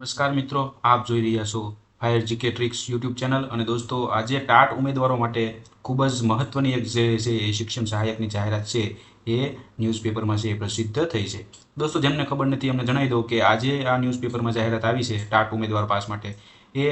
નમસ્કાર મિત્રો, આપ જોઈ રહ્યા છો fire GK tricks YouTube channel અને દોસ્તો, આજે ટાટ ઉમેદવારો માટે ખૂબ જ મહત્વની એક જે છે એ શિક્ષણ સહાયકની જાહેરાત છે એ ન્યૂઝપેપરમાં છે એ પ્રસિદ્ધ થઈ છે. દોસ્તો, જેમને ખબર નથી અમને જણાવી દઉં કે આજે આ ન્યૂઝપેપરમાં જાહેરાત આવી છે ટાટ ઉમેદવાર પાસ માટે. એ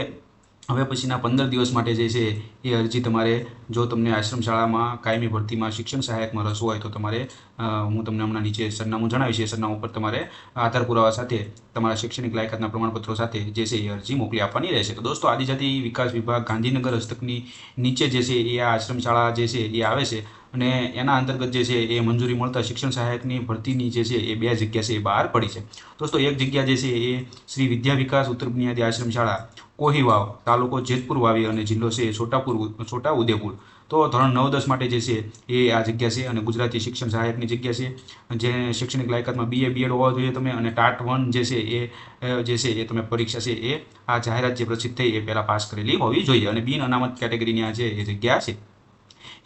હવે પછીના પંદર દિવસ માટે જે છે એ અરજી તમારે, જો તમને આશ્રમ શાળામાં કાયમી ભરતીમાં શિક્ષણ સહાયકમાં રસ હોય તો તમારે હું તમને હમણાં નીચે સરનામું જણાવીશ. એ સરનામું ઉપર તમારે આધાર પુરાવા સાથે તમારા શૈક્ષણિક લાયકાતના પ્રમાણપત્રો સાથે જે છે એ અરજી મોકલી આપવાની રહેશે. તો દોસ્તો, આદિજાતિ વિકાસ વિભાગ ગાંધીનગર હસ્તકની નીચે જે છે એ આ આશ્રમ શાળા જે છે એ આવે છે અને એના અંતર્ગત જે છે એ મંજૂરી મળતા શિક્ષણ સહાયકની ભરતીની જે છે એ બે જગ્યા છે એ બહાર પડી છે. દોસ્તો, એક જગ્યા જે છે એ શ્રી વિદ્યા વિકાસ ઉત્તર બુનિયાદી આશ્રમ શાળા કોહીવાવ તાલુકો જેતપુર વાવી અને જિલ્લો છે છોટાપુર છોટા ઉદેપુર તો ધોરણ નવ દસ માટે જે છે એ આ જગ્યા છે અને ગુજરાતી શિક્ષણ સહાયકની જગ્યા છે. જે શૈક્ષણિક લાયકાતમાં બીએ બીએડ હોવા જોઈએ તમે અને ટાટ વન જે છે એ જે છે એ તમે પરીક્ષા છે એ આ જાહેરાત જે પ્રસિદ્ધ થઈ એ પહેલાં પાસ કરેલી હોવી જોઈએ. અને બિન અનામત કેટેગરીની આ છે એ જગ્યા છે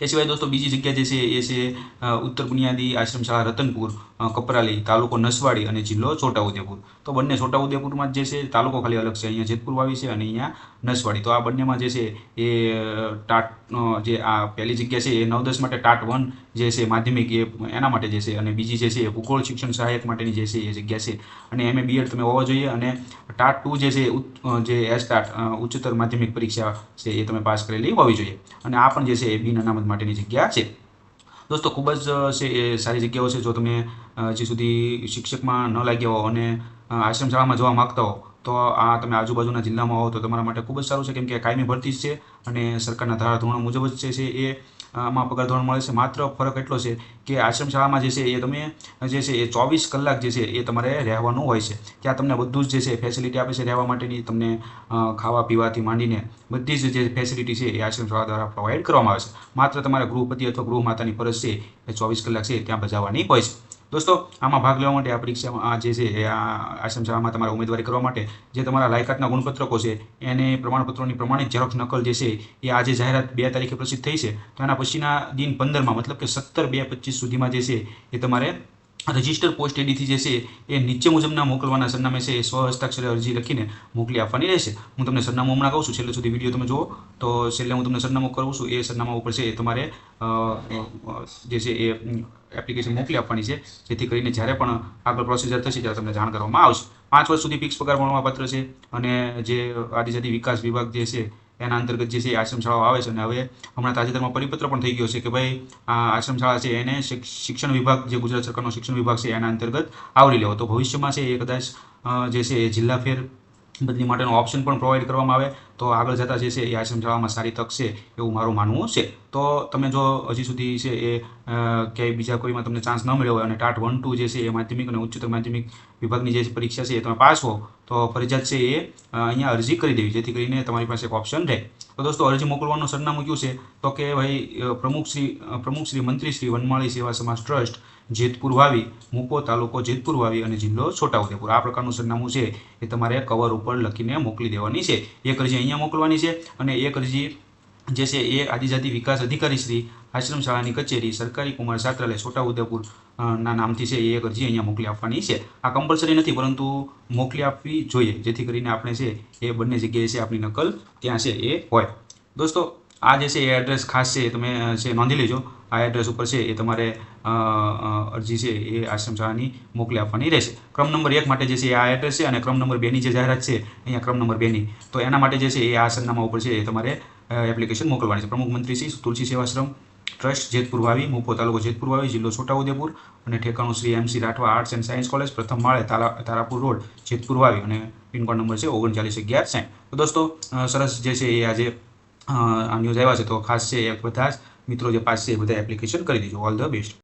એ સિવાય દોસ્તો બીજી જગ્યા જે છે એ છે ઉત્તર બુનિયાદી આશ્રમ શાળા રતનપુર કપરાલી, તાલુકો નસવાડી અને જિલ્લો છોટાઉદેપુર. તો બંને છોટાઉદેપુરમાં જ છે તાલુકો ખાલી અલગ છે. અહીંયા જેતપુર વાવી છે અને અહીંયા નસવાડી. તો આ બંનેમાં જે છે એ ટાટ જે આ પહેલી જગ્યા છે એ નવ દસ માટે ટાટ વન જે છે માધ્યમિક એ એના માટે જે છે અને બીજી જે છે એ ભૂગોળ શિક્ષણ સહાયક માટેની જે છે એ જગ્યા છે. અને એમ એ બીએડ તમે હોવા જોઈએ અને ટાટ ટુ જે છે જે એસ ટાટ ઉચ્ચતર માધ્યમિક પરીક્ષા છે એ તમે પાસ કરેલી હોવી જોઈએ. અને આ પણ જે છે એ બિન અનામત માટેની જગ્યા છે. દોસ્તો, ખૂબ જ સારી જગ્યાઓ છે. જો તમે હજી સુધી શિક્ષકમાં ન લાગ્યા હો અને આશ્રમ શાળામાં જવા માગતા હો, તો આ તમે આજુબાજુના જિલ્લામાં હો, તો તમારા માટે ખૂબ જ સારું છે. કેમ કે કાયમી ભરતી છે અને સરકારના ધારાધોરણ મુજબ જ છે એ આમાં પગાર ધોરણ મળે છે. માત્ર ફરક એટલો છે કે આશ્રમ શાળામાં જે છે એ તમે, જે છે એ ચોવીસ કલાક જે છે એ તમારે રહેવાનું હોય છે. ત્યાં તમને બધું જ જે છે ફેસિલિટી આપે છે રહેવા માટેની, તમને ખાવા પીવાથી માંડીને બધી જ જે ફેસિલિટી છે એ આશ્રમ શાળા દ્વારા પ્રોવાઈડ કરવામાં આવે છે. માત્ર તમારા ગૃહપતિ અથવા ગૃહમાતાની ફરજ છે એ ચોવીસ કલાક છે ત્યાં બજાવવાની હોય છે. દોસ્તો, આમાં ભાગ લેવા માટે આ પરીક્ષામાં, આ જે છે એ આ આશ્રમ શાળામાં તમારે ઉમેદવારી કરવા માટે જે તમારા લાયકાતના ગુણપત્રકો છે, એને પ્રમાણપત્રોની પ્રમાણિત ઝેરોક્ષ નકલ જે છે એ આજે જાહેરાત બે તારીખે પ્રસિદ્ધ થઈ છે. તો એના પછીના દિન પંદરમાં, મતલબ કે સત્તર બે પચીસ સુધીમાં જે છે એ તમારે રજિસ્ટર પોસ્ટ એડીથી જે છે એ નીચે મુજબના મોકલવાના સરનામે છે એ સ્વ હસ્તાક્ષરે અરજી લખીને મોકલી આપવાની રહેશે. હું તમને સરનામું હમણાં કહું છું, છેલ્લે સુધી વીડિયો તમે જુઓ. તો છેલ્લે હું તમને સરનામું કરું છું, એ સરનામા ઉપર છે એ તમારે જે છે એ એપ્લિકેશન મોકલી આપવાની છે. જેથી કરીને જ્યારે પણ આગળ પ્રોસીજર થશે ત્યારે તમને જાણ કરવામાં આવશે. પાંચ વર્ષ સુધી ફિક્સ પગાર પ્રમાણપત્ર છે અને જે આદિજાતિ વિકાસ વિભાગ જે છે એના અંતર્ગત જે છે આશ્રમ શાળાઓ આવે છે. અને હવે હમણાં તાજેતરમાં પરિપત્ર પણ થઈ ગયો છે કે ભાઈ, આ આશ્રમ શાળા છે એને શિક- શિક્ષણ વિભાગ, જે ગુજરાત સરકારનો શિક્ષણ વિભાગ છે, એના અંતર્ગત આવરી લેવો. તો ભવિષ્યમાં છે એ કદાચ જે છે એ જિલ્લા ફેર બદલી માટેનો ઓપ્શન પણ પ્રોવાઈડ કરવામાં આવે. તો આગળ જતાં જે છે એ આશ્રમ શાળામાં સારી તક છે એવું મારું માનવું છે. તો તમે જો હજી સુધી છે એ ક્યાંય બીજા કોઈમાં તમને ચાન્સ ન મળ્યો હોય અને ટાટ વન ટુ જે છે એ માધ્યમિક અને ઉચ્ચતર માધ્યમિક વિભાગની જે પરીક્ષા છે એ તમે પાસ હો, તો ફરજિયાત છે એ અહીંયા અરજી કરી દેવી, જેથી કરીને તમારી પાસે એક ઓપ્શન રહે. તો દોસ્તો, અરજી મોકલવાનું સરનામું કયું છે? તો કે ભાઈ પ્રમુખ શ્રી પ્રમુખ શ્રી મંત્રી શ્રી વનમાળી સેવા સમાજ ટ્રસ્ટ, જેતપુર વાવી, મુકો તાલુકો જેતપુર વાવી અને જિલ્લો છોટાઉદેપુર. આ પ્રકારનું સરનામું છે એ તમારે કવર ઉપર લખીને મોકલી દેવાની છે. એક અરજી અહીંયા મોકલવાની છે અને એક અરજી જે છે એ આદિજાતિ વિકાસ અધિકારી શ્રી આશ્રમ શાળાની કચેરી સરકારી કુમાર છાત્રાલય છોટાઉદેપુર ના નામથી છે એ એક અરજી અહીંયા મોકલી આપવાની છે આ કમ્પલસરી નથી પરંતુ મોકલી આપવી જોઈએ જેથી કરીને આપણે છે એ બંને જગ્યાએ છે આપણી નકલ ત્યાં છે એ હોય દોસ્તો આ જે છે એ એડ્રેસ ખાસ છે તમે છે નોંધી લેજો આ એડ્રેસ ઉપર છે એ તમારે અરજી છે એ આશ્રમ શાળાની મોકલી આપવાની રહેશે ક્રમ નંબર એક માટે જે છે આ એડ્રેસ છે અને ક્રમ નંબર બેની જે જાહેરાત છે અહીંયા ક્રમ નંબર બેની તો એના માટે જે છે એ આ સરનામા ઉપર છે એ તમારે એપ્લિકેશન મોકલવાની છે. પ્રમુખ મંત્રી શ્રી તુલસી સેવાશ્રમ ટ્રસ્ટ જેતપુર વાવી, મુપો તાલુકો જેતપુર વાવી, જિલ્લો છોટાઉદેપુર અને ઠેકાણું Shri MC Rathwa arts and science college, પ્રથમ માળે તારા તારાપુર રોડ, જેતપુર વાવી અને પિનકોડ નંબર છે ઓગણચાલીસ અગિયાર સાઠ. તો દોસ્તો સરસ જે છે એ આજે આ ન્યૂઝ આવ્યા છે તો ખાસ છે એ બધા જ મિત્રો જે પાસ છે એ બધા એપ્લિકેશન કરી દેજો. All the best